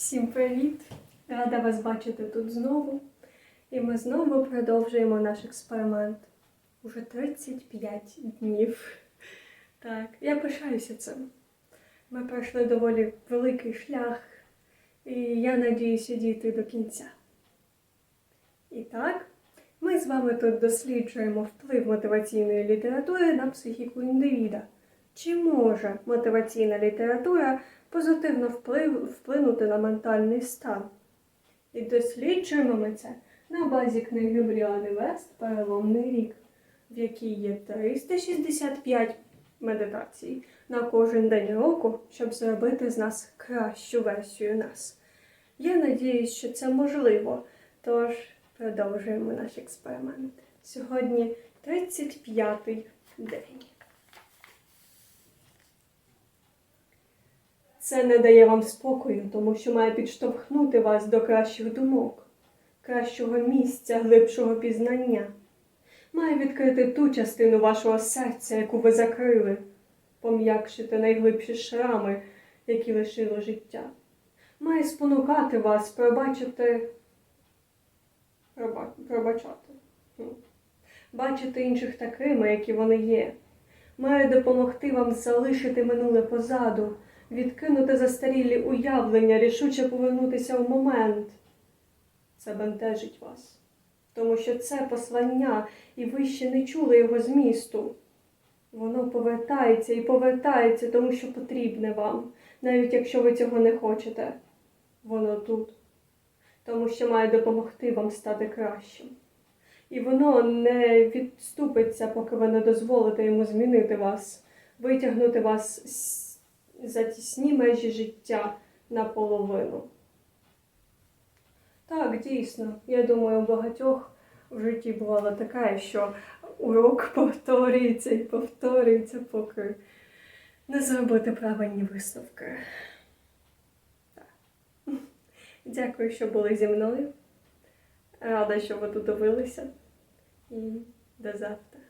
Всім привіт! Рада вас бачити тут знову. І ми знову продовжуємо наш експеримент. Уже 35 днів. Так, я пишаюся цим. Ми пройшли доволі великий шлях, і я надіюся дійти до кінця. І так, ми з вами тут досліджуємо вплив мотиваційної літератури на психіку індивіда. Чи може мотиваційна література позитивно вплинути на ментальний стан? І досліджуємо ми це на базі книги Бріани Вест Переломний рік, в якій є 365 медитацій на кожен день року, щоб зробити з нас кращу версію нас. Я надіюсь, що це можливо, тож продовжуємо наш експеримент. Сьогодні 35-й день. Це не дає вам спокою, тому що має підштовхнути вас до кращих думок, кращого місця, глибшого пізнання. Має відкрити ту частину вашого серця, яку ви закрили, пом'якшити найглибші шрами, які лишило життя. Має спонукати вас пробачити, проба... пробачати, бачити інших такими, які вони є. Має допомогти вам залишити минуле позаду, відкинути застарілі уявлення, рішуче повернутися в момент. Це бентежить вас, тому що це послання, і ви ще не чули його змісту. Воно повертається і повертається, тому що потрібне вам, навіть якщо ви цього не хочете. Воно тут, тому що має допомогти вам стати кращим. І воно не відступиться, поки ви не дозволите йому змінити вас, витягнути вас з- за тісні межі життя наполовину. Так, дійсно, я думаю, у багатьох в житті бувало таке, що урок повторюється і повторюється, поки не зробити правильні висновки. Так. Дякую, що були зі мною. Рада, що ви додивилися. І до завтра.